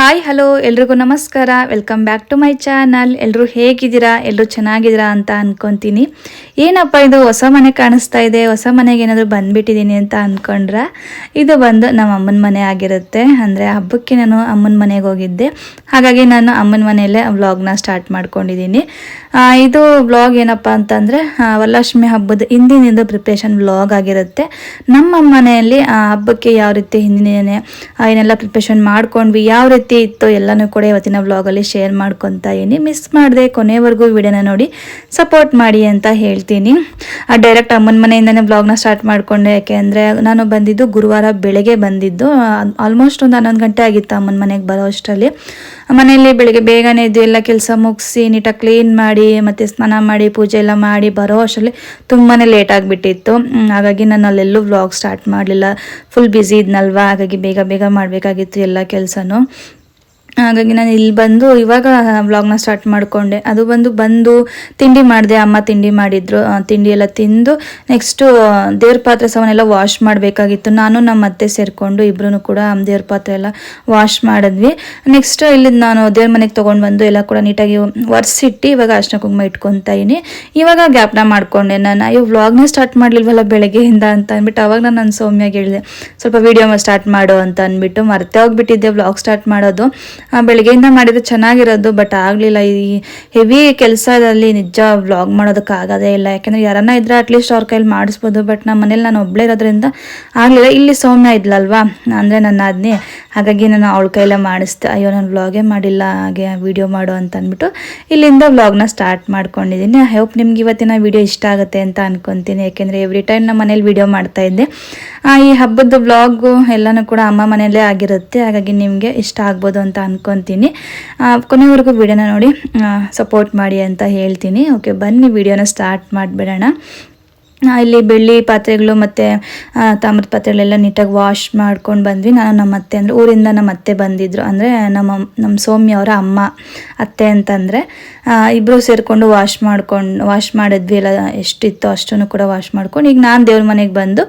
Hi hello ಎಲ್ರಿಗೂ ನಮಸ್ಕಾರ. Welcome back to my channel ಎಲ್ಲರೂ ಹೇಗಿದ್ದೀರಾ? ಎಲ್ಲರೂ ಚೆನ್ನಾಗಿದ್ದೀರಾ ಅಂತ ಅನ್ಕೊಂತೀನಿ. ಏನಪ್ಪ, ಇದು ಹೊಸ ಮನೆ ಕಾಣಿಸ್ತಾ ಇದೆ. ಹೊಸ ಮನೆಗೆ ಏನಾದರೂ ಬಂದುಬಿಟ್ಟಿದ್ದೀನಿ ಅಂತ ಅಂದ್ಕೊಂಡ್ರೆ ಇದು ಬಂದು ನಮ್ಮ ಅಮ್ಮನ ಮನೆ ಆಗಿರುತ್ತೆ. ಅಂದರೆ ಹಬ್ಬಕ್ಕೆ ನಾನು ಅಮ್ಮನ ಮನೆಗೆ ಹೋಗಿದ್ದೆ. ಹಾಗಾಗಿ ನಾನು ಅಮ್ಮನ ಮನೆಯಲ್ಲೇ ವ್ಲಾಗ್ನ ಸ್ಟಾರ್ಟ್ ಮಾಡ್ಕೊಂಡಿದ್ದೀನಿ. ಇದು ವ್ಲಾಗ್ ಏನಪ್ಪ ಅಂತಂದರೆ ವರಲಕ್ಷ್ಮಿ ಹಬ್ಬದ ಹಿಂದಿನಿಂದ ಪ್ರಿಪ್ರೇಷನ್ ವ್ಲಾಗ್ ಆಗಿರುತ್ತೆ. ನಮ್ಮ ಮನೆಯಲ್ಲಿ ಹಬ್ಬಕ್ಕೆ ಯಾವ ರೀತಿ ಹಿಂದಿನೇ ಏನೆಲ್ಲ ಪ್ರಿಪ್ರೇಷನ್ ಮಾಡ್ಕೊಂಡ್ವಿ, ಯಾವ ರೀತಿ ಇತ್ತು, ಎಲ್ಲನೂ ಕೂಡ ಇವತ್ತಿನ ವ್ಲಾಗಲ್ಲಿ ಶೇರ್ ಮಾಡ್ಕೊತಾ ಇದೀನಿ ಮಿಸ್ ಮಾಡಿದೆ, ಕೊನೆವರೆಗೂ ವಿಡಿಯೋನ ನೋಡಿ ಸಪೋರ್ಟ್ ಮಾಡಿ ಅಂತ ಹೇಳ್ತೀನಿ. ಡೈರೆಕ್ಟ್ ಅಮ್ಮನ ಮನೆಯಿಂದನೇ ವ್ಲಾಗ್ನ ಸ್ಟಾರ್ಟ್ ಮಾಡಿಕೊಂಡೆ, ಯಾಕೆ ಅಂದರೆ ನಾನು ಬಂದಿದ್ದು ಗುರುವಾರ ಬೆಳಗ್ಗೆ ಬಂದಿದ್ದು. ಆಲ್ಮೋಸ್ಟ್ ಒಂದು ಹನ್ನೊಂದು ಗಂಟೆ ಆಗಿತ್ತು ಅಮ್ಮನ ಮನೆಗೆ ಬರೋ ಅಷ್ಟರಲ್ಲಿ. ಮನೆಯಲ್ಲಿ ಬೆಳಗ್ಗೆ ಬೇಗನೆ ಇದ್ದು ಎಲ್ಲ ಕೆಲಸ ಮುಗಿಸಿ, ನೀಟಾಗಿ ಕ್ಲೀನ್ ಮಾಡಿ, ಮತ್ತು ಸ್ನಾನ ಮಾಡಿ, ಪೂಜೆ ಎಲ್ಲ ಮಾಡಿ ಬರೋ ಅಷ್ಟರಲ್ಲಿ ತುಂಬಾ ಲೇಟ್ ಆಗಿಬಿಟ್ಟಿತ್ತು. ಹಾಗಾಗಿ ನಾನು ಅಲ್ಲೆಲ್ಲೂ ವ್ಲಾಗ್ ಸ್ಟಾರ್ಟ್ ಮಾಡಲಿಲ್ಲ. ಫುಲ್ ಬ್ಯುಸಿ ಇದ್ನಲ್ವಾ? ಹಾಗಾಗಿ ಬೇಗ ಬೇಗ ಮಾಡಬೇಕಾಗಿತ್ತು ಎಲ್ಲ ಕೆಲಸನೂ. ಹಾಗಾಗಿ ನಾನು ಇಲ್ಲಿ ಬಂದು ಇವಾಗ ವ್ಲಾಗ್ನ ಸ್ಟಾರ್ಟ್ ಮಾಡಿಕೊಂಡೆ. ಅದು ಬಂದು ಬಂದು ತಿಂಡಿ ಮಾಡಿದೆ, ಅಮ್ಮ ತಿಂಡಿ ಮಾಡಿದ್ರು. ತಿಂಡಿ ಎಲ್ಲ ತಿಂದು ನೆಕ್ಸ್ಟು ದೇವ್ರ ಪಾತ್ರೆ ಸವನ್ನೆಲ್ಲ ವಾಶ್ ಮಾಡಬೇಕಾಗಿತ್ತು. ನಾನು ನಮ್ಮ ಅತ್ತೆ ಸೇರಿಕೊಂಡು ಇಬ್ಬರೂ ಕೂಡ ದೇವ್ರ ಪಾತ್ರೆ ಎಲ್ಲ ವಾಶ್ ಮಾಡಿದ್ವಿ. ನೆಕ್ಸ್ಟ್ ಇಲ್ಲಿ ನಾನು ದೇವ್ರ ಮನೆಗೆ ತೊಗೊಂಡು ಬಂದು ಎಲ್ಲ ಕೂಡ ನೀಟಾಗಿ ಒರೆಸಿಟ್ಟು ಇವಾಗ ಅರ್ಶಿನ ಕುಂಕುಮ ಇಟ್ಕೊತಾ ಇದೀನಿ. ಇವಾಗ ಗ್ಯಾಪ್ನ ಮಾಡ್ಕೊಂಡೆ ನಾನು. ಅಯ್ಯೋ ವ್ಲಾಗ್ನ ಸ್ಟಾರ್ಟ್ ಮಾಡಲಿಲ್ವಲ್ಲ ಬೆಳಗ್ಗೆಯಿಂದ ಅಂತ ಅಂದ್ಬಿಟ್ಟು ಅವಾಗ ನಾನು ನನ್ನ ಸೌಮ್ಯಾಗಿ ಹೇಳಿದೆ, ಸ್ವಲ್ಪ ವಿಡಿಯೋ ಸ್ಟಾರ್ಟ್ ಮಾಡು ಅಂತ ಅಂದ್ಬಿಟ್ಟು ಮರ್ತೆ ಹೋಗ್ಬಿಟ್ಟಿದ್ದೆ ವ್ಲಾಗ್ ಸ್ಟಾರ್ಟ್ ಮಾಡೋದು. ಬೆಳಗ್ಗೆಯಿಂದ ಮಾಡಿದ್ರೆ ಚೆನ್ನಾಗಿರೋದು ಬಟ್ ಆಗಲಿಲ್ಲ. ಈ ಹೆವಿ ಕೆಲಸದಲ್ಲಿ ನಿಜ ವ್ಲಾಗ್ ಮಾಡೋದಕ್ಕೆ ಆಗೋದೇ ಇಲ್ಲ. ಯಾಕೆಂದರೆ ಯಾರನ್ನ ಇದ್ರೆ ಅಟ್ಲೀಸ್ಟ್ ಅವ್ರ ಕೈಲಿ ಮಾಡಿಸ್ಬೋದು ಬಟ್ ನಮ್ಮ ಮನೇಲಿ ನಾನು ಒಬ್ಬಳೇ ಇರೋದ್ರಿಂದ ಆಗಲಿಲ್ಲ. ಇಲ್ಲಿ ಸೌಮ್ಯ ಇದ್ಲಲ್ವಾ? ಅಂದರೆ ನನ್ನ ಅದನ್ನೇ ಹಾಗಾಗಿ ನಾನು ಅವಳ ಕೈಲೇ ಮಾಡಿಸ್ದೆ. ಅಯ್ಯೋ, ನಾನು ವ್ಲಾಗೇ ಮಾಡಿಲ್ಲ, ಹಾಗೆ ವಿಡಿಯೋ ಮಾಡು ಅಂತ ಅಂದ್ಬಿಟ್ಟು ಇಲ್ಲಿಂದ ವ್ಲಾಗ್ನ ಸ್ಟಾರ್ಟ್ ಮಾಡ್ಕೊಂಡಿದ್ದೀನಿ. ಐ ಹೋಪ್ ನಿಮ್ಗೆ ಇವತ್ತಿನ ವಿಡಿಯೋ ಇಷ್ಟ ಆಗುತ್ತೆ ಅಂತ ಅನ್ಕೊತೀನಿ. ಯಾಕೆಂದರೆ ಎವ್ರಿ ಟೈಮ್ ನಮ್ಮ ಮನೇಲಿ ವಿಡಿಯೋ ಮಾಡ್ತಾಯಿದ್ದೆ ಈ ಹಬ್ಬದ ವ್ಲಾಗು ಎಲ್ಲನೂ ಕೂಡ ಅಮ್ಮ ಮನೆಯಲ್ಲೇ ಆಗಿರುತ್ತೆ. ಹಾಗಾಗಿ ನಿಮಗೆ ಇಷ್ಟ ಆಗ್ಬೋದು ಅಂತ ಅನ್ಕೊತೀನಿ ಆ, ಕೊನೆವರೆಗೂ ವಿಡಿಯೋನ ನೋಡಿ ಸಪೋರ್ಟ್ ಮಾಡಿ ಅಂತ ಹೇಳ್ತೀನಿ. ಓಕೆ ಬನ್ನಿ ವಿಡಿಯೋನ ಸ್ಟಾರ್ಟ್ ಮಾಡಿಬಿಡೋಣ. ಇಲ್ಲಿ ಬೆಳ್ಳಿ ಪಾತ್ರೆಗಳು ಮತ್ತು ತಾಮ್ರದ ಪಾತ್ರೆಗಳೆಲ್ಲ ನೀಟಾಗಿ ವಾಶ್ ಮಾಡ್ಕೊಂಡು ಬಂದ್ವಿ. ನಾನು ನಮ್ಮ ಅತ್ತೆ ಅಂದರೆ, ಊರಿಂದ ನಮ್ಮ ಅತ್ತೆ ಬಂದಿದ್ದರು ಅಂದರೆ ನಮ್ಮ ನಮ್ಮ ಸೌಮ್ಯ ಅವರ ಅಮ್ಮ, ಅತ್ತೆ ಅಂತಂದರೆ ಇಬ್ಬರು ಸೇರಿಕೊಂಡು ವಾಶ್ ಮಾಡ್ಕೊಂಡು ವಾಶ್ ಮಾಡಿದ್ವಿ. ಎಲ್ಲ ಎಷ್ಟಿತ್ತು ಅಷ್ಟನ್ನು ಕೂಡ ವಾಶ್ ಮಾಡ್ಕೊಂಡು, ಈಗ ನಾನು ದೇವ್ರ ಮನೆಗೆ ಬಂದು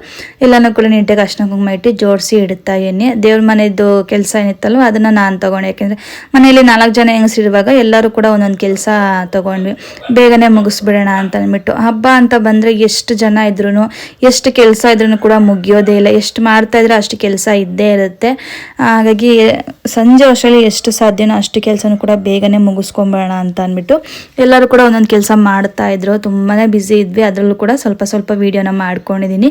ಎಲ್ಲನೂ ಕೂಡ ನೀಟಾಗಿ ಅಷ್ಟ ಕುಂಕುಮ ಇಟ್ಟು ಜೋಡಿಸಿ ಇಡ್ತಾ ಇದೀನಿ ದೇವ್ರ ಮನೆಯದ್ದು ಕೆಲಸ ಏನಿತ್ತಲ್ವ, ಅದನ್ನು ನಾನು ತೊಗೊಂಡೆ. ಯಾಕೆಂದರೆ ಮನೆಯಲ್ಲಿ ನಾಲ್ಕು ಜನ ಹೆಂಗಸಿರುವಾಗ ಎಲ್ಲರೂ ಕೂಡ ಒಂದೊಂದು ಕೆಲಸ ತೊಗೊಂಡ್ವಿ. ಬೇಗನೆ ಮುಗಿಸ್ಬಿಡೋಣ ಅಂತ ಅಂದ್ಬಿಟ್ಟು. ಹಬ್ಬ ಅಂತ ಬಂದರೆ ಎಷ್ಟು ಜನ ಇದ್ರೂ ಎಷ್ಟು ಕೆಲಸ ಇದ್ರೂ ಕೂಡ ಮುಗಿಯೋದೇ ಇಲ್ಲ. ಎಷ್ಟು ಮಾಡ್ತಾ ಇದ್ರೆ ಅಷ್ಟು ಕೆಲಸ ಇದ್ದೇ ಇರುತ್ತೆ. ಹಾಗಾಗಿ ಸಂಜೆ ವರ್ಷಲ್ಲಿ ಎಷ್ಟು ಸಾಧ್ಯನೋ ಅಷ್ಟು ಕೆಲಸನೂ ಕೂಡ ಬೇಗನೆ ಮುಗಿಸ್ಕೊಂಬೋಣ ಅಂತ ಅಂದ್ಬಿಟ್ಟು ಎಲ್ಲರೂ ಕೂಡ ಒಂದೊಂದು ಕೆಲಸ ಮಾಡ್ತಾ ಇದ್ರು. ತುಂಬಾ ಬ್ಯುಸಿ ಇದ್ವಿ. ಅದರಲ್ಲೂ ಕೂಡ ಸ್ವಲ್ಪ ಸ್ವಲ್ಪ ವೀಡಿಯೋನ ಮಾಡ್ಕೊಂಡಿದ್ದೀನಿ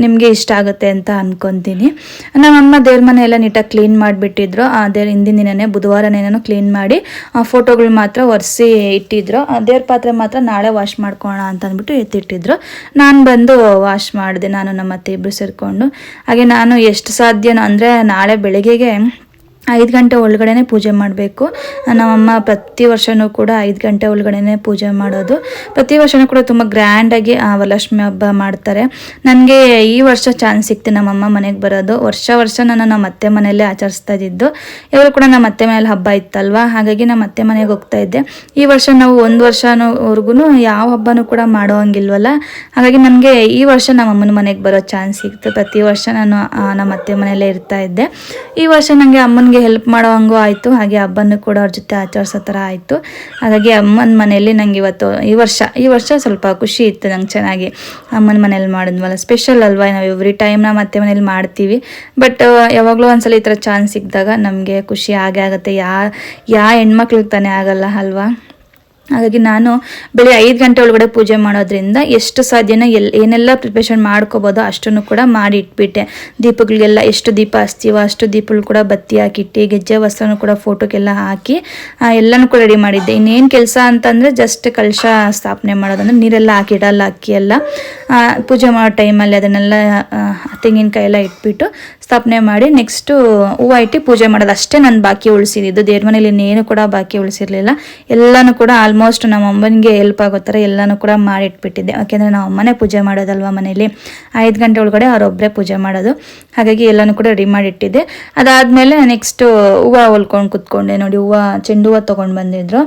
ನಿಮಗೆ ಇಷ್ಟ ಆಗುತ್ತೆ ಅಂತ ಅನ್ಕೊತೀನಿ. ನಮ್ಮಮ್ಮ ದೇವ್ರ ಮನೆ ಎಲ್ಲ ನೀಟಾಗಿ ಕ್ಲೀನ್ ಮಾಡಿಬಿಟ್ಟಿದ್ರು. ದೇವ್ರ ಹಿಂದಿನ ದಿನನೇ ಬುಧವಾರನೇನೋ ಕ್ಲೀನ್ ಮಾಡಿ ಫೋಟೋಗಳು ಮಾತ್ರ ಒರೆಸಿ ಇಟ್ಟಿದ್ರು. ಆ, ದೇವ್ರ ಪಾತ್ರೆ ಮಾತ್ರ ನಾಳೆ ವಾಶ್ ಮಾಡ್ಕೊಳ್ಳೋಣ ಅಂತ ಅಂದ್ಬಿಟ್ಟು ಎತ್ತಿಟ್ಟಿದ್ರು ನಾನು ಬಂದು ವಾಶ್ ಮಾಡಿದೆ, ನಾನು ನಮ್ಮ ಅತ್ತೆ ಇಬ್ಬರು ಸೇರಿಕೊಂಡು. ಹಾಗೆ ನಾನು ಎಷ್ಟು ಸಾಧ್ಯನೋ ಅಂದರೆ ನಾಳೆ ಬೆಳಗ್ಗೆಗೆ ಐದು ಗಂಟೆ ಒಳಗಡೆನೆ ಪೂಜೆ ಮಾಡಬೇಕು. ನಮ್ಮಮ್ಮ ಪ್ರತಿ ವರ್ಷವೂ ಕೂಡ ಐದು ಗಂಟೆ ಒಳಗಡೆನೆ ಪೂಜೆ ಮಾಡೋದು. ಪ್ರತಿ ವರ್ಷವೂ ಕೂಡ ತುಂಬ ಗ್ರ್ಯಾಂಡಾಗಿ ವರಲಕ್ಷ್ಮಿ ಹಬ್ಬ ಮಾಡ್ತಾರೆ. ನನಗೆ ಈ ವರ್ಷ ಚಾನ್ಸ್ ಸಿಕ್ತು ನಮ್ಮಮ್ಮ ಮನೆಗೆ ಬರೋದು. ವರ್ಷ ವರ್ಷ ನಾನು ನಮ್ಮ ಅತ್ತೆ ಮನೆಯಲ್ಲೇ ಆಚರಿಸ್ತಾ ಇದ್ದಿದ್ದು. ಇವರು ಕೂಡ ನಮ್ಮ ಅತ್ತೆ ಮನೇಲಿ ಹಬ್ಬ ಇತ್ತಲ್ವ? ಹಾಗಾಗಿ ನಮ್ಮ ಅತ್ತೆ ಮನೆಗೆ ಹೋಗ್ತಾ ಇದ್ದೆ. ಈ ವರ್ಷ ನಾವು ಒಂದು ವರ್ಷನವರೆಗೂ ಯಾವ ಹಬ್ಬನೂ ಕೂಡ ಮಾಡೋಂಗಿಲ್ವಲ್ಲ. ಹಾಗಾಗಿ ನನಗೆ ಈ ವರ್ಷ ನಮ್ಮಮ್ಮನ ಮನೆಗೆ ಬರೋ ಚಾನ್ಸ್ ಸಿಕ್ತು. ಪ್ರತಿ ವರ್ಷ ನಾನು ನಮ್ಮ ಅತ್ತೆ ಮನೆಯಲ್ಲೇ ಇರ್ತಾ ಇದ್ದೆ. ಈ ವರ್ಷ ನನಗೆ ಅಮ್ಮನಿಗೆ ಹೆಲ್ಪ್ ಮಾಡೋ ಹಂಗೂ ಆಯಿತು. ಹಾಗೆ ಹಬ್ಬನೂ ಕೂಡ ಅವ್ರ ಜೊತೆ ಆಚರಿಸೋ ಥರ ಆಯಿತು. ಹಾಗಾಗಿ ಅಮ್ಮನ ಮನೆಯಲ್ಲಿ ನಂಗೆ ಇವತ್ತು ಈ ವರ್ಷ ಈ ವರ್ಷ ಸ್ವಲ್ಪ ಖುಷಿ ಇತ್ತು ನಂಗೆ ಚೆನ್ನಾಗಿ. ಅಮ್ಮನ ಮನೇಲಿ ಮಾಡಿದ್ವಲ್ಲ ಸ್ಪೆಷಲ್ ಅಲ್ವಾ? ನಾವು ಎವ್ರಿ ಟೈಮ್ ಮತ್ತೆ ಮನೇಲಿ ಮಾಡ್ತೀವಿ. ಬಟ್ ಯಾವಾಗಲೂ ಒಂದ್ಸಲ ಈ ಥರ ಚಾನ್ಸ್ ಸಿಕ್ಕಿದಾಗ ನಮಗೆ ಖುಷಿ ಆಗೇ ಆಗುತ್ತೆ. ಯಾ ಯಾ ಹೆಣ್ಮಕ್ಳಿಗೆ ತಾನೇ ಆಗಲ್ಲ ಅಲ್ವಾ? ಹಾಗಾಗಿ ನಾನು ಬೆಳಿಗ್ಗೆ ಐದು ಗಂಟೆ ಒಳಗಡೆ ಪೂಜೆ ಮಾಡೋದ್ರಿಂದ ಎಷ್ಟು ಸಾಧ್ಯನ ಎಲ್, ಏನೆಲ್ಲ ಪ್ರಿಪ್ರೇಷನ್ ಮಾಡ್ಕೋಬೋದೋ ಅಷ್ಟನ್ನು ಕೂಡ ಮಾಡಿ ಇಟ್ಬಿಟ್ಟೆ ದೀಪಗಳಿಗೆಲ್ಲ ಎಷ್ಟು ದೀಪ ಹಚ್ತೀವೋ ಅಷ್ಟು ದೀಪಗಳು ಕೂಡ ಬತ್ತಿ ಹಾಕಿಟ್ಟು, ಗೆಜ್ಜೆ ವಸ್ತ್ರನೂ ಕೂಡ ಫೋಟೋಕ್ಕೆಲ್ಲ ಹಾಕಿ ಎಲ್ಲನೂ ಕೂಡ ರೆಡಿ ಮಾಡಿದ್ದೆ. ಇನ್ನೇನು ಕೆಲಸ ಅಂತಂದರೆ ಜಸ್ಟ್ ಕಲಶ ಸ್ಥಾಪನೆ ಮಾಡೋದಂದ್ರೆ ನೀರೆಲ್ಲ ಹಾಕಿಡಲ್ಲ ಅಕ್ಕಿ ಎಲ್ಲ ಪೂಜೆ ಮಾಡೋ ಟೈಮಲ್ಲಿ ಅದನ್ನೆಲ್ಲ ತೆಂಗಿನಕಾಯಿ ಎಲ್ಲ ಇಟ್ಬಿಟ್ಟು ಸ್ಥಾಪನೆ ಮಾಡಿ ನೆಕ್ಸ್ಟು ಹೂವು ಇಟ್ಟು ಪೂಜೆ ಮಾಡೋದು. ಅಷ್ಟೇ ನಾನು ಬಾಕಿ ಉಳಿಸಿದ್ದು ದೇವ್ರ ಮನೇಲಿ ಇನ್ನೇನು ಕೂಡ ಬಾಕಿ ಉಳಿಸಿರ್ಲಿಲ್ಲ. ಎಲ್ಲನೂ ಕೂಡ ಆಲ್ಮೋಸ್ಟ್ ನಮ್ಮ ಅಮ್ಮನಿಗೆ ಹೆಲ್ಪ್ ಆಗೋ ಥರ ಎಲ್ಲನೂ ಕೂಡ ಮಾಡಿಟ್ಬಿಟ್ಟಿದ್ದೆ. ಯಾಕೆಂದರೆ ನಾವು ಅಮ್ಮನೇ ಪೂಜೆ ಮಾಡೋದಲ್ವ ಮನೇಲಿ? ಐದು ಗಂಟೆ ಒಳಗಡೆ ಅವರೊಬ್ಬರೇ ಪೂಜೆ ಮಾಡೋದು. ಹಾಗಾಗಿ ಎಲ್ಲನೂ ಕೂಡ ರೆಡಿ ಮಾಡಿಟ್ಟಿದ್ದೆ. ಅದಾದಮೇಲೆ ನೆಕ್ಸ್ಟು ಹೂವು ಹೊಲ್ಕೊಂಡು ಕುತ್ಕೊಂಡೆ. ನೋಡಿ ಹೂವು, ಚೆಂಡು ಹೂವು ತೊಗೊಂಡು ಬಂದಿದ್ರು.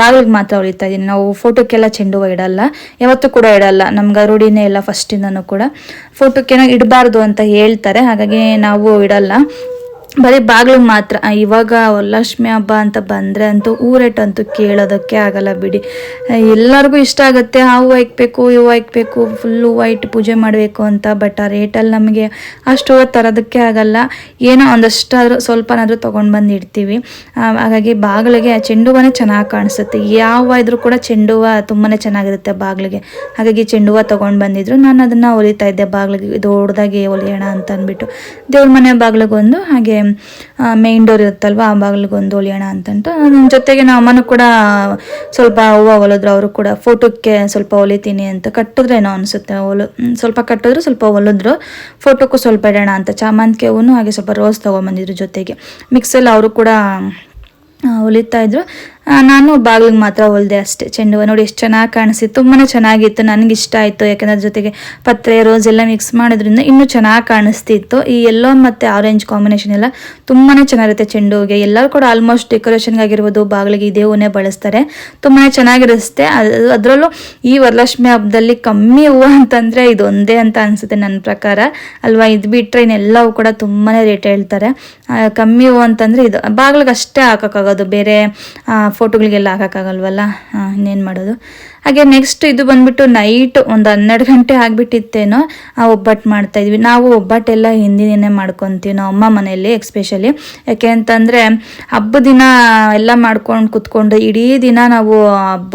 ಬಾಗಿಲಿಗೆ ಮಾತ್ರ ಹೊಲಿತಾ ಇದ್ದೀನಿ. ನಾವು ಫೋಟೋಕ್ಕೆಲ್ಲ ಚೆಂಡು ಹೂವು ಇಡಲ್ಲ. ಯಾವತ್ತೂ ಕೂಡ ಇಡಲ್ಲ. ನಮ್ಗೆ ರೂಢಿನೇ ಇಲ್ಲ ಫಸ್ಟಿಂದನೂ ಕೂಡ. ಫೋಟೋಕ್ಕೇನೋ ಇಡಬಾರ್ದು ಅಂತ ಹೇಳ್ತಾರೆ ಹಾಗಾಗಿ ನಾವು ಇಡಲ್ಲ. ಬರೀ ಬಾಗಿಲು ಮಾತ್ರ. ಇವಾಗ ವರಲಕ್ಷ್ಮಿ ಹಬ್ಬ ಅಂತ ಬಂದರೆ ಅಂತೂ ಊರೇಟಂತೂ ಕೇಳೋದಕ್ಕೆ ಆಗಲ್ಲ ಬಿಡಿ. ಎಲ್ಲರಿಗೂ ಇಷ್ಟ ಆಗುತ್ತೆ. ಆ ಹೂವು ಇಕ್ಬೇಕು ಈ ಹೂವು ಹಾಕ್ಬೇಕು ಫುಲ್ಲು ವೈಟ್ ಪೂಜೆ ಮಾಡಬೇಕು ಅಂತ ಬಟ್ ಆ ರೇಟಲ್ಲಿ ನಮಗೆ ಅಷ್ಟು ಹೂವು ತರೋದಕ್ಕೆ ಆಗಲ್ಲ. ಏನೋ ಒಂದಷ್ಟಾದರೂ ಸ್ವಲ್ಪನಾದರೂ ತೊಗೊಂಡು ಬಂದು ಇಡ್ತೀವಿ ಹಾಗಾಗಿ ಬಾಗಿಲಿಗೆ ಚೆಂಡು ಹೂವನೇ ಚೆನ್ನಾಗಿ ಕಾಣಿಸುತ್ತೆ. ಯಾವ ಹೂವು ಇದ್ರೂ ಕೂಡ ಚೆಂಡು ಹೂವು ತುಂಬಾ ಚೆನ್ನಾಗಿರುತ್ತೆ ಬಾಗಿಲಿಗೆ. ಹಾಗಾಗಿ ಚೆಂಡು ಹೂವು ತೊಗೊಂಡು ಬಂದಿದ್ರು. ನಾನು ಅದನ್ನು ಹೊಲಿತಾ ಇದ್ದೆ ಬಾಗಿಲಿಗೆ ದೊಡ್ಡದಾಗಿ ಹೊಲಿಯೋಣ ಅಂತ ಅಂದ್ಬಿಟ್ಟು. ದೇವ್ರ ಮನೆ ಬಾಗಿಲಿಗೊಂದು ಹಾಗೆ ಮೇನ್ ಡೋರ್ ಇರುತ್ತಲ್ವ, ಆ ಬಾಗಿಲಿಗೊಂದು ಹೊಲಿಯೋಣ ಅಂತಂಟು ನನ್ನ ಜೊತೆಗೆ ನಮ್ಮ ಅಮ್ಮನೂ ಕೂಡ ಸ್ವಲ್ಪ ಹೂವು ಹೊಲಿದ್ರು, ಅವರು ಕೂಡ ಫೋಟೋಕ್ಕೆ ಸ್ವಲ್ಪ ಹೊಲಿತೀನಿ ಅಂತ ಕಟ್ಟಿದ್ರೇನೋ ಅನಿಸುತ್ತೆ. ಹೊಲು ಸ್ವಲ್ಪ ಕಟ್ಟಿದ್ರು, ಸ್ವಲ್ಪ ಹೊಲಿದ್ರು. ಫೋಟೋಕ್ಕೂ ಸ್ವಲ್ಪ ಇಡೋಣ ಅಂತ. ಚಾಮಂತಿಗೆ ಹೂವು ಹಾಗೆ ಸ್ವಲ್ಪ ರೋಸ್ ತೊಗೊಂಬಂದಿದ್ರು ಜೊತೆಗೆ. ಮಿಕ್ಸಲ್ಲಿ ಅವರು ಕೂಡ ಉಳಿತಾ ಇದ್ರು. ನಾನು ಬಾಗಿಲಿಗೆ ಮಾತ್ರ ಹೊಲಿದೆ ಅಷ್ಟೇ, ಚೆಂಡು ಹೂವು. ನೋಡಿ, ಎಷ್ಟು ಚೆನ್ನಾಗಿ ಕಾಣಿಸಿತ್ತು ತುಂಬಾ ಚೆನ್ನಾಗಿತ್ತು ನನಗೆ ಇಷ್ಟ ಆಯಿತು ಯಾಕಂದ್ರೆ ಜೊತೆಗೆ ಪತ್ರೆ, ರೋಸ್ ಎಲ್ಲ ಮಿಕ್ಸ್ ಮಾಡೋದ್ರಿಂದ ಇನ್ನೂ ಚೆನ್ನಾಗಿ ಕಾಣಿಸ್ತಿತ್ತು. ಈ ಎಲ್ಲೋ ಮತ್ತು ಆರೆಂಜ್ ಕಾಂಬಿನೇಷನ್ ಎಲ್ಲ ತುಂಬಾ ಚೆನ್ನಾಗಿರುತ್ತೆ ಚೆಂಡು ಹೂವಿಗೆ. ಎಲ್ಲರೂ ಕೂಡ ಆಲ್ಮೋಸ್ಟ್ ಡೆಕೋರೇಷನ್ಗಾಗಿರ್ಬೋದು ಬಾಗಿಲಿಗೆ ಇದೇ ಹೂವನ್ನೇ ಬಳಸ್ತಾರೆ. ತುಂಬಾ ಚೆನ್ನಾಗಿರುತ್ತೆ. ಅದು ಅದರಲ್ಲೂ ಈ ವರಲಕ್ಷ್ಮಿ ಹಬ್ಬದಲ್ಲಿ ಕಮ್ಮಿ ಹೂವು ಅಂತಂದರೆ ಇದೊಂದೇ ಅಂತ ಅನಿಸುತ್ತೆ ನನ್ನ ಪ್ರಕಾರ. ಅಲ್ವಾ? ಇದು ಬಿಟ್ಟರೆ ಇನ್ನೆಲ್ಲವೂ ಕೂಡ ತುಂಬಾ ರೇಟ್ ಹೇಳ್ತಾರೆ. ಕಮ್ಮಿ ಹೂವು ಅಂತಂದರೆ ಇದು ಬಾಗಿಲಿಗೆ ಅಷ್ಟೇ ಹಾಕೋಕ್ಕಾಗೋದು. ಬೇರೆ ಫೋಟೋಗಳಿಗೆಲ್ಲ ಹಾಕೋಕ್ಕಾಗಲ್ವಲ್ಲ? ಇನ್ನೇನು ಮಾಡೋದು? ಹಾಗೆ ನೆಕ್ಸ್ಟ್ ಇದು ಬಂದ್ಬಿಟ್ಟು ನೈಟ್ ಒಂದು ಹನ್ನೆರಡು ಗಂಟೆ ಆಗಿಬಿಟ್ಟಿತ್ತೇನೋ, ಆ ಒಬ್ಬಟ್ಟು ಮಾಡ್ತಾ ಇದ್ವಿ. ನಾವು ಒಬ್ಬಟ್ಟೆಲ್ಲ ಹಿಂದಿನೇ ಮಾಡ್ಕೊತೀವಿ ನಾವು ಅಮ್ಮ ಮನೆಯಲ್ಲಿ ಎಕ್ಸ್ಪೆಷಲಿ ಯಾಕೆ ಅಂತಂದರೆ, ಹಬ್ಬ ದಿನ ಎಲ್ಲ ಮಾಡ್ಕೊಂಡು ಕುತ್ಕೊಂಡು ಇಡೀ ದಿನ ನಾವು ಹಬ್ಬ,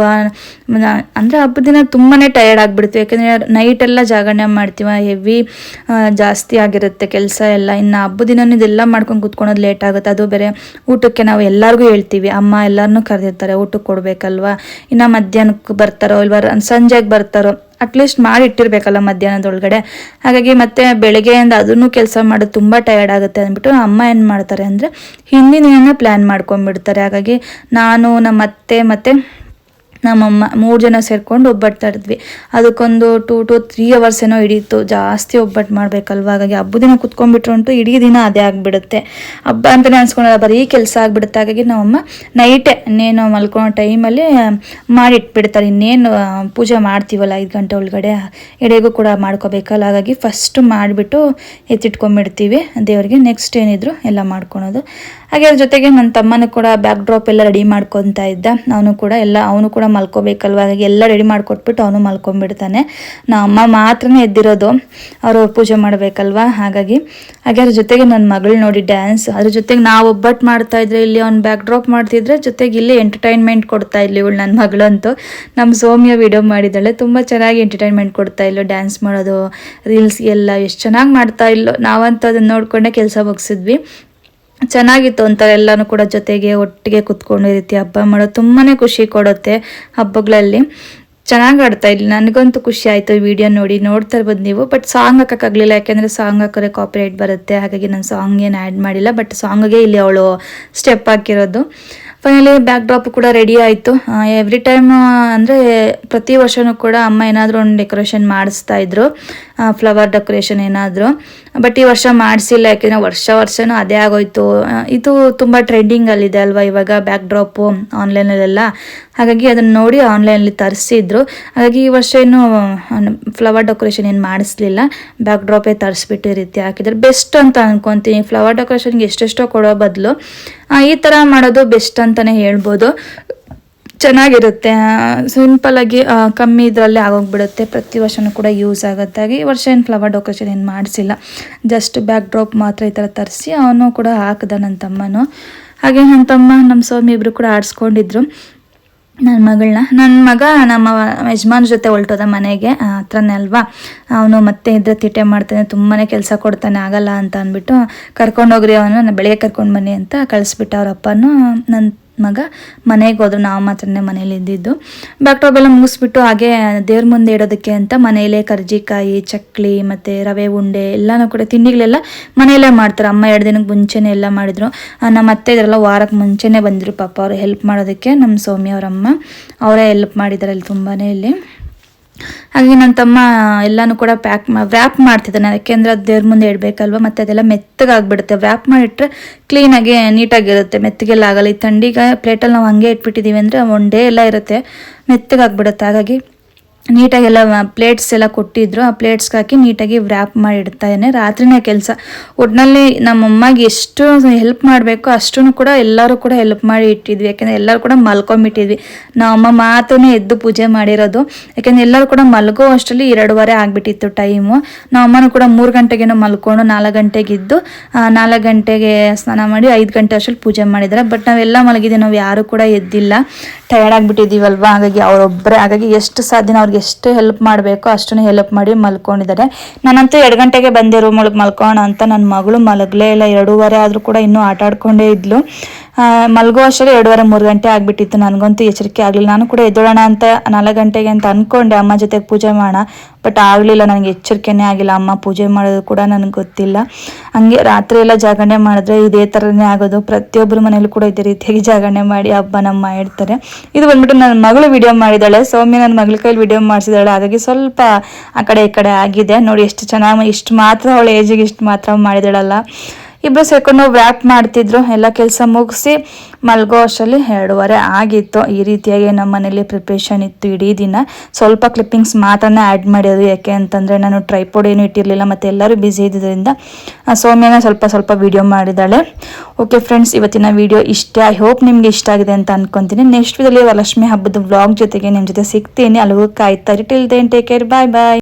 ಅಂದರೆ ಹಬ್ಬದ ದಿನ ತುಂಬಾ ಟಯರ್ಡ್ ಆಗಿಬಿಡ್ತೀವಿ. ಯಾಕೆಂದರೆ ನೈಟ್ ಎಲ್ಲ ಜಾಗರಣೆ ಮಾಡ್ತೀವ ಹೆವಿ ಜಾಸ್ತಿ ಆಗಿರುತ್ತೆ ಕೆಲಸ ಎಲ್ಲ. ಇನ್ನು ಹಬ್ಬದ ದಿನ ಇದೆಲ್ಲ ಮಾಡ್ಕೊಂಡು ಕುತ್ಕೊಳೋದು ಲೇಟ್ ಆಗುತ್ತೆ. ಅದು ಬೇರೆ ಊಟಕ್ಕೆ ನಾವು ಎಲ್ಲರಿಗೂ ಹೇಳ್ತೀವಿ. ಅಮ್ಮ ಎಲ್ಲರನ್ನೂ ಕರೆದಿರ್ತಾರೆ, ಊಟಕ್ಕೆ ಕೊಡಬೇಕಲ್ವಾ? ಇನ್ನು ಮಧ್ಯಾಹ್ನಕ್ಕೆ ಬರ್ತಾರೋ. ಇಲ್ವಾ ಸಂಜೆಗೆ ಬರ್ತಾರೋ ಅಟ್ಲೀಸ್ಟ್ ಮಾಡಿ ಇಟ್ಟಿರ್ಬೇಕಲ್ಲ ಮಧ್ಯಾಹ್ನದೊಳಗಡೆ. ಹಾಗಾಗಿ ಮತ್ತೆ ಬೆಳಗ್ಗೆಯಿಂದ ಅದನ್ನು ಕೆಲಸ ಮಾಡೋದು ತುಂಬ ಟಯರ್ಡ್ ಆಗುತ್ತೆ ಅಂದ್ಬಿಟ್ಟು ಅಮ್ಮ ಏನು ಮಾಡ್ತಾರೆ ಅಂದರೆ ಹಿಂದಿನ ದಿನ ಪ್ಲ್ಯಾನ್ ಮಾಡ್ಕೊಂಡ್ಬಿಡ್ತಾರೆ. ಹಾಗಾಗಿ ನಾನು ನಮ್ಮ ಅತ್ತೆ ಮತ್ತು ನಮ್ಮಮ್ಮ ಮೂರು ಜನ ಸೇರ್ಕೊಂಡು ಒಬ್ಬಟ್ಟು ತರಿದ್ವಿ ಅದಕ್ಕೊಂದು ಟೂ ಟು ತ್ರೀ ಅವರ್ಸ್ ಏನೋ ಹಿಡೀತು. ಜಾಸ್ತಿ ಒಬ್ಬಟ್ಟು ಮಾಡಬೇಕಲ್ವ? ಹಾಗಾಗಿ ಹಬ್ಬದ ದಿನ ಕುತ್ಕೊಂಡ್ಬಿಟ್ರು ಅಂತೂ ಇಡೀ ದಿನ ಅದೇ ಆಗಿಬಿಡುತ್ತೆ. ಹಬ್ಬ ಅಂತಲೇ ಅನ್ಸ್ಕೊಂಡಲ್ಲ, ಬರೀ ಕೆಲಸ ಆಗಿಬಿಡುತ್ತೆ. ಹಾಗಾಗಿ ನಮ್ಮಮ್ಮ ನೈಟೇ ಇನ್ನೇನು ಮಲ್ಕೊಳೋ ಟೈಮಲ್ಲಿ ಮಾಡಿಟ್ಬಿಡ್ತಾರೆ. ಇನ್ನೇನು ಪೂಜೆ ಮಾಡ್ತೀವಲ್ಲ ಐದು ಗಂಟೆ ಒಳಗಡೆ, ಎಡೆಗೂ ಕೂಡ ಮಾಡ್ಕೋಬೇಕಲ್ಲ. ಹಾಗಾಗಿ ಫಸ್ಟ್ ಮಾಡಿಬಿಟ್ಟು ಎತ್ತಿಟ್ಕೊಂಡ್ಬಿಡ್ತೀವಿ. ದೇವರಿಗೆ ನೆಕ್ಸ್ಟ್ ಏನಿದ್ರು ಎಲ್ಲ ಮಾಡ್ಕೊಳೋದು. ಹಾಗೆ ಅದ್ರ ಜೊತೆಗೆ ನನ್ನ ತಮ್ಮನೂ ಕೂಡ ಬ್ಯಾಕ್ ಡ್ರಾಪ್ ಎಲ್ಲ ರೆಡಿ ಮಾಡ್ಕೊತಾ ಇದ್ದ. ಅವನು ಕೂಡ ಎಲ್ಲ, ಅವನು ಕೂಡ ಮಲ್ಕೋಬೇಕಲ್ವ? ಎಲ್ಲ ರೆಡಿ ಮಾಡಿಕೊಟ್ಬಿಟ್ಟು ಅವನು ಮಲ್ಕೊಂಡ್ಬಿಡ್ತಾನೆ. ನಮ್ಮ ಅಮ್ಮ ಮಾತ್ರನೇ ಎದ್ದಿರೋದು, ಅವರು ಪೂಜೆ ಮಾಡಬೇಕಲ್ವ? ಹಾಗಾಗಿ, ಹಾಗೆ ಅದ್ರ ಜೊತೆಗೆ ನನ್ನ ಮಗಳು ನೋಡಿ ಡ್ಯಾನ್ಸ್ ಅದ್ರ ಜೊತೆಗೆ ನಾವು ಒಬ್ಬಟ್ಟು ಮಾಡ್ತಾ ಇದ್ರೆ ಇಲ್ಲಿ ಅವ್ನು ಬ್ಯಾಕ್ ಡ್ರಾಪ್ ಮಾಡ್ತಿದ್ರೆ ಜೊತೆಗೆ ಇಲ್ಲಿ ಎಂಟರ್ಟೈನ್ಮೆಂಟ್ ಕೊಡ್ತಾ ಇದ್ಲಿ ಇವಳು ನನ್ನ ಮಗಳಂತೂ. ನಮ್ಮ ಸೋಮ್ಯ ವಿಡಿಯೋ ಮಾಡಿದ್ದಾಳೆ. ತುಂಬ ಚೆನ್ನಾಗಿ ಎಂಟರ್ಟೈನ್ಮೆಂಟ್ ಕೊಡ್ತಾ ಇಲ್ಲೋ ಡ್ಯಾನ್ಸ್ ಮಾಡೋದು ರೀಲ್ಸ್ ಎಲ್ಲ, ಎಷ್ಟು ಚೆನ್ನಾಗಿ ಮಾಡ್ತಾ ಇಲ್ಲೋ ನಾವಂತೂ ಅದನ್ನ ನೋಡ್ಕೊಂಡೆ ಕೆಲಸ ಮುಗಿಸಿದ್ವಿ. ಚೆನ್ನಾಗಿತ್ತು ಒಂಥರ ಎಲ್ಲನೂ ಕೂಡ ಜೊತೆಗೆ ಒಟ್ಟಿಗೆ ಕುತ್ಕೊಂಡು ರೀತಿ ಹಬ್ಬ ಮಾಡೋದು ತುಂಬಾ ಖುಷಿ ಕೊಡುತ್ತೆ ಹಬ್ಬಗಳಲ್ಲಿ. ಚೆನ್ನಾಗಿ ಆಡ್ತಾ ಇಲ್ಲಿ ನನಗಂತೂ ಖುಷಿ ಆಯಿತು ಈ ವಿಡಿಯೋ ನೋಡಿ. ನೋಡ್ತಾ ಇರ್ಬೋದು ನೀವು. ಬಟ್ ಸಾಂಗ್ ಹಾಕೋಕ್ಕಾಗಲಿಲ್ಲ ಯಾಕೆಂದರೆ ಸಾಂಗ್ ಹಾಕಿದ್ರೆ ಕಾಪಿರೈಟ್ ಬರುತ್ತೆ. ಹಾಗಾಗಿ ನಾನು ಸಾಂಗ್ ಏನು ಆ್ಯಡ್ ಮಾಡಿಲ್ಲ. ಬಟ್ ಸಾಂಗ್ಗೆ ಇಲ್ಲಿ ಅವಳು ಸ್ಟೆಪ್ ಹಾಕಿರೋದು. ಫೈನಲಿ ಬ್ಯಾಕ್ ಡ್ರಾಪ್ ಕೂಡ ರೆಡಿ ಆಯಿತು. ಎವ್ರಿ ಟೈಮ್ ಅಂದರೆ ಪ್ರತಿ ವರ್ಷವೂ ಕೂಡ ಅಮ್ಮ ಏನಾದರೂ ಒಂದು ಡೆಕೋರೇಷನ್ ಮಾಡಿಸ್ತಾ ಇದ್ರು. ಫ್ಲವರ್ ಡೆಕೋರೇಷನ್ ಏನಾದರೂ. ಬಟ್ ಈ ವರ್ಷ ಮಾಡಿಸಿಲ್ಲ, ಯಾಕೆಂದರೆ ವರ್ಷ ವರ್ಷನೂ ಅದೇ ಆಗೋಯ್ತು. ಇದು ತುಂಬ ಟ್ರೆಂಡಿಂಗಲ್ಲಿದೆ ಅಲ್ವಾ ಇವಾಗ ಬ್ಯಾಕ್ ಡ್ರಾಪು ಆನ್ಲೈನಲ್ಲೆಲ್ಲ ಹಾಗಾಗಿ ಅದನ್ನು ನೋಡಿ ಆನ್ಲೈನಲ್ಲಿ ತರಿಸಿದ್ರು. ಹಾಗಾಗಿ ಈ ವರ್ಷ ಏನು ಫ್ಲವರ್ ಡೆಕೋರೇಷನ್ ಏನು ಮಾಡಿಸ್ಲಿಲ್ಲ. ಬ್ಯಾಕ್ ಡ್ರಾಪೇ ತರಿಸ್ಬಿಟ್ಟು ರೀತಿ ಹಾಕಿದ್ರೆ. ಬೆಸ್ಟ್ ಅಂತ ಅನ್ಕೊತೀನಿ. ಫ್ಲವರ್ ಡೆಕೋರೇಷನ್ಗೆ ಎಷ್ಟೆಷ್ಟೋ ಕೊಡೋ ಬದಲು. ಈ ಥರ ಮಾಡೋದು ಬೆಸ್ಟ್ ಅಂತಲೇ ಹೇಳ್ಬೋದು. ಚೆನ್ನಾಗಿರುತ್ತೆ. ಸಿಂಪಲಾಗಿ ಕಮ್ಮಿ ಇದರಲ್ಲೇ ಆಗೋಗ್ಬಿಡುತ್ತೆ. ಪ್ರತಿ ವರ್ಷನೂ ಕೂಡ ಯೂಸ್ ಆಗುತ್ತೆ. ಈ ವರ್ಷ ಏನು ಫ್ಲವರ್ ಡೆಕೋರೇಷನ್ ಏನು ಮಾಡಿಸಿಲ್ಲ. ಜಸ್ಟ್ ಬ್ಯಾಕ್ ಡ್ರಾಪ್ ಮಾತ್ರ ಈ ಥರ ತರಿಸಿ, ಅವನು ಕೂಡ ಹಾಕಿದ ನನ್ನ ತಮ್ಮನು. ಹಾಗೆ ನನ್ನ ತಮ್ಮ ನಮ್ಮ ಸ್ವಾಮಿ ಇಬ್ಬರು ಕೂಡ ಆಡಿಸ್ಕೊಂಡಿದ್ರು. ನನ್ನ ಮಗಳನ್ನ. ನನ್ನ ಮಗ ನಮ್ಮ ಯಜಮಾನ್ ಜೊತೆ ಹೊಲ್ಟೋದ ಮನೆಗೆ ಹತ್ರನೇ ಅಲ್ವಾ? ಅವನು ಮತ್ತೆ ಇದ್ರೆ ತಿಟ್ಟೆ ಮಾಡ್ತಾನೆ ತುಂಬಾ ಕೆಲಸ ಕೊಡ್ತಾನೆ, ಆಗಲ್ಲ ಅಂತ ಅಂದ್ಬಿಟ್ಟು ಕರ್ಕೊಂಡೋಗ್ರಿ ಅವನು ನಾನು ಬೆಳಗ್ಗೆ ಕರ್ಕೊಂಡು ಬನ್ನಿ ಅಂತ ಕಳಿಸ್ಬಿಟ್ಟು ಅವ್ರ ಅಪ್ಪನೂ. ನನ್ನ ಮಗ, ಮನೆಗೆ ಹೋದ್ರು. ನಾವು ಮಾತ್ರನೇ ಮನೇಲಿ ಇದ್ದಿದ್ದು. ಬ್ಯಾಕ್ ಟಾಪ್ ಎಲ್ಲ ಮುಗಿಸ್ಬಿಟ್ಟು ಹಾಗೆ ದೇವ್ರ ಮುಂದೆ ಇಡೋದಕ್ಕೆ ಅಂತ ಮನೆಯಲ್ಲೇ ಕರ್ಜಿಕಾಯಿ, ಚಕ್ಲಿ ಮತ್ತು ರವೆ, ಉಂಡೆ ಎಲ್ಲನೂ ಕೂಡ ತಿಂಡಿಗಳೆಲ್ಲ ಮನೆಯಲ್ಲೇ ಮಾಡ್ತಾರೆ. ಅಮ್ಮ ಎರಡು ದಿನಕ್ಕೆ ಮುಂಚೆನೇ ಎಲ್ಲ ಮಾಡಿದ್ರು. ನಮ್ಮ ಅತ್ತೆ ಇದರೆಲ್ಲ ವಾರಕ್ಕೆ ಮುಂಚೆನೇ ಬಂದರು ಪಾಪ. ಅವರು ಹೆಲ್ಪ್ ಮಾಡೋದಕ್ಕೆ ನಮ್ಮ ಸೌಮ್ಯ ಅವರಮ್ಮ. ಅವರೇ ಹೆಲ್ಪ್ ಮಾಡಿದ್ದಾರೆ ಅಲ್ಲಿ ತುಂಬಾ ಇಲ್ಲಿ. ಹಾಗೆ ನನ್ನ ತಮ್ಮ ಎಲ್ಲನೂ ಕೂಡ ಪ್ಯಾಕ್ ವ್ಯಾಪ್ ಮಾಡ್ತಿದ್ದಾನೆ. ಯಾಕೆಂದ್ರೆ ಅದು ದೇವ್ರ ಮುಂದೆ ಇಡಬೇಕಲ್ವ? ಮತ್ತು ಅದೆಲ್ಲ ಮೆತ್ತಗಾಗ್ಬಿಡುತ್ತೆ. ವ್ಯಾಪ್ ಮಾಡಿಟ್ರೆ ಕ್ಲೀನಾಗಿ ನೀಟಾಗಿರುತ್ತೆ. ಮೆತ್ತಗೆಲ್ಲ ಆಗಲ್ಲ. ಈ ಥಂಡಿಗೆ ಪ್ಲೇಟಲ್ಲಿ ನಾವು ಹಂಗೆ ಇಟ್ಬಿಟ್ಟಿದ್ದೀವಿ ಅಂದರೆ ಒನ್ ಡೇ ಎಲ್ಲ ಇರುತ್ತೆ. ಮೆತ್ತಗಾಗ್ಬಿಡುತ್ತೆ. ಹಾಗಾಗಿ ನೀಟಾಗಿ ಎಲ್ಲ ಪ್ಲೇಟ್ಸ್ ಎಲ್ಲ ಕೊಟ್ಟಿದ್ರು. ಆ ಪ್ಲೇಟ್ಸ್ಗೆ ಹಾಕಿ ನೀಟಾಗಿ ವ್ರ್ಯಾಪ್ ಮಾಡಿ ಇಡ್ತಾ ಇದ್ದೇನೆ ರಾತ್ರಿನೇ ಕೆಲಸ. ಒಟ್ಟಿನಲ್ಲಿ ನಮ್ಮಮ್ಮಗೆ ಎಷ್ಟು ಹೆಲ್ಪ್ ಮಾಡಬೇಕು ಅಷ್ಟೂ ಕೂಡ ಎಲ್ಲರೂ ಕೂಡ ಹೆಲ್ಪ್ ಮಾಡಿ ಇಟ್ಟಿದ್ವಿ. ಯಾಕೆಂದರೆ ಎಲ್ಲರೂ ಕೂಡ ಮಲ್ಕೊಂಬಿಟ್ಟಿದ್ವಿ ನಮ್ಮಮ್ಮ ಮಾತ್ರ ಎದ್ದು ಪೂಜೆ ಮಾಡಿರೋದು. ಯಾಕೆಂದರೆ ಎಲ್ಲರೂ ಕೂಡ ಮಲ್ಗೋ ಅಷ್ಟರಲ್ಲಿ ಎರಡುವರೆ ಆಗಿಬಿಟ್ಟಿತ್ತು ಟೈಮು ನಮ್ಮಮ್ಮನೂ ಕೂಡ ಮೂರು ಗಂಟೆಗೇನೋ ಮಲ್ಕೊಂಡು ನಾಲ್ಕು ಗಂಟೆಗೆ ಇದ್ದು ಆ, ನಾಲ್ಕು ಗಂಟೆಗೆ ಸ್ನಾನ ಮಾಡಿ ಐದು ಗಂಟೆ ಅಷ್ಟರಲ್ಲಿ ಪೂಜೆ ಮಾಡಿದ್ದಾರೆ. ಬಟ್ ನಾವೆಲ್ಲ ಮಲಗಿದ್ದೀವಿ ನಾವು ಯಾರೂ ಕೂಡ ಎದ್ದಿಲ್ಲ. ಟಯರ್ಡ್ ಆಗಿಬಿಟ್ಟಿದ್ದೀವಲ್ವಾ? ಹಾಗಾಗಿ ಅವರೊಬ್ಬರೇ ಹಾಗಾಗಿ ಎಷ್ಟು ಸಾಧ್ಯ ಅವ್ರಿಗೆ ಎಷ್ಟು ಹೆಲ್ಪ್ ಮಾಡಬೇಕೋ ಅಷ್ಟನ್ನು ಹೆಲ್ಪ್ ಮಾಡಿ ಮಲ್ಕೊಂಡಿದ್ದಾರೆ. ನಾನಂತೂ ಎರಡು ಗಂಟೆಗೆ ಬಂದೆ ರೂಮ್ ಒಳಗೆ ಮಲ್ಕೋಣ ಅಂತ. ನನ್ನ ಮಗಳು ಮಲಗಲೇ ಇಲ್ಲ. ಎರಡೂವರೆ ಆದರೂ ಕೂಡ ಇನ್ನೂ ಆಟ ಆಡ್ಕೊಂಡೇ ಇದ್ಲು. ಮಲ್ಗೋ ಅಷ್ಟರಲ್ಲಿ ಎರಡೂವರೆ, ಮೂರು ಗಂಟೆ ಆಗಿಬಿಟ್ಟಿತ್ತು. ನನಗಂತೂ ಎಚ್ಚರಿಕೆ ಆಗಲಿಲ್ಲ. ನಾನು ಕೂಡ ಎದ್ದೋಳೋಣ ಅಂತ, ನಾಲ್ಕು ಗಂಟೆಗೆ ಅಂತ ಅಂದ್ಕೊಂಡೆ ಅಮ್ಮ ಜೊತೆಗೆ ಪೂಜೆ ಮಾಡೋಣ. ಬಟ್ ಆಗಲಿಲ್ಲ, ನನಗೆ ಎಚ್ಚರಿಕೆನೇ ಆಗಿಲ್ಲ. ಅಮ್ಮ ಪೂಜೆ ಮಾಡೋದು ಕೂಡ ನನಗೆ ಗೊತ್ತಿಲ್ಲ. ಹಂಗೆ ರಾತ್ರಿ ಎಲ್ಲ ಜಾಗರಣೆ ಮಾಡಿದ್ರೆ ಇದೇ ಥರನೇ ಆಗೋದು. ಪ್ರತಿಯೊಬ್ಬರ ಮನೇಲಿ ಕೂಡ ಇದೇ ರೀತಿಯಾಗಿ ಜಾಗರಣೆ ಮಾಡಿ ಹಬ್ಬ ನಮ್ಮ ಇಡ್ತಾರೆ ಇದು ಬಂದ್ಬಿಟ್ಟು ನನ್ನ ಮಗಳು ವಿಡಿಯೋ ಮಾಡಿದ್ದಾಳೆ. ಸೌಮ್ಯ ನನ್ನ ಮಗಳ ಕೈಲಿ ವಿಡಿಯೋ ಮಾಡಿಸಿದಾಳೆ ಹಾಗಾಗಿ ಸ್ವಲ್ಪ ಆ ಕಡೆ ಈ ಕಡೆ ಆಗಿದೆ. ನೋಡಿ, ಎಷ್ಟು ಚೆನ್ನಾಗಿ, ಇಷ್ಟು ಮಾತ್ರ, ಅವಳ ಏಜಿಗೆ ಇಷ್ಟು ಮಾತ್ರ ಮಾಡಿದಾಳಲ್ಲ ಇಬ್ಬರು ಸೇರ್ಕೊಂಡು ವ್ಯಾಪ್ ಮಾಡ್ತಿದ್ರು. ಎಲ್ಲ ಕೆಲಸ ಮುಗಿಸಿ ಮಲ್ಗೋ ಅಷ್ಟರಲ್ಲಿ ಎರಡೂವರೆ ಆಗಿತ್ತು. ಈ ರೀತಿಯಾಗಿ ನಮ್ಮ ಮನೇಲಿ ಪ್ರಿಪ್ರೇಷನ್ ಇತ್ತು ಇಡೀ ದಿನ. ಸ್ವಲ್ಪ ಕ್ಲಿಪ್ಪಿಂಗ್ಸ್ ಮಾತ್ರನೇ ಆ್ಯಡ್ ಮಾಡಿದ್ವಿ ಯಾಕೆ ಅಂತಂದರೆ ನಾನು ಟ್ರೈಪೋಡ್ ಏನು ಇಟ್ಟಿರಲಿಲ್ಲ ಮತ್ತು ಎಲ್ಲರೂ ಬ್ಯುಸಿ ಇದ್ದಿದ್ದರಿಂದ ಸೌಮ್ಯನ ಸ್ವಲ್ಪ ಸ್ವಲ್ಪ ವಿಡಿಯೋ ಮಾಡಿದ್ದಾಳೆ ಓಕೆ ಫ್ರೆಂಡ್ಸ್ ಇವತ್ತಿನ ವಿಡಿಯೋ ಇಷ್ಟ. ಐ ಹೋಪ್ ನಿಮಗೆ ಇಷ್ಟ ಆಗಿದೆ ಅಂತ ಅನ್ಕೊಂತೀನಿ. ನೆಕ್ಸ್ಟ್ ವಿಡಿಯೋಲಿ ವರಲಕ್ಷ್ಮಿ ಹಬ್ಬದ ವ್ಲಾಗ್ ಜೊತೆಗೆ ನಿಮ್ಮ ಜೊತೆ ಸಿಗ್ತೀನಿ. ಅಲ್ಲಿಗೂ ಕಾಯ್ತಾರೆ till then take care bye bye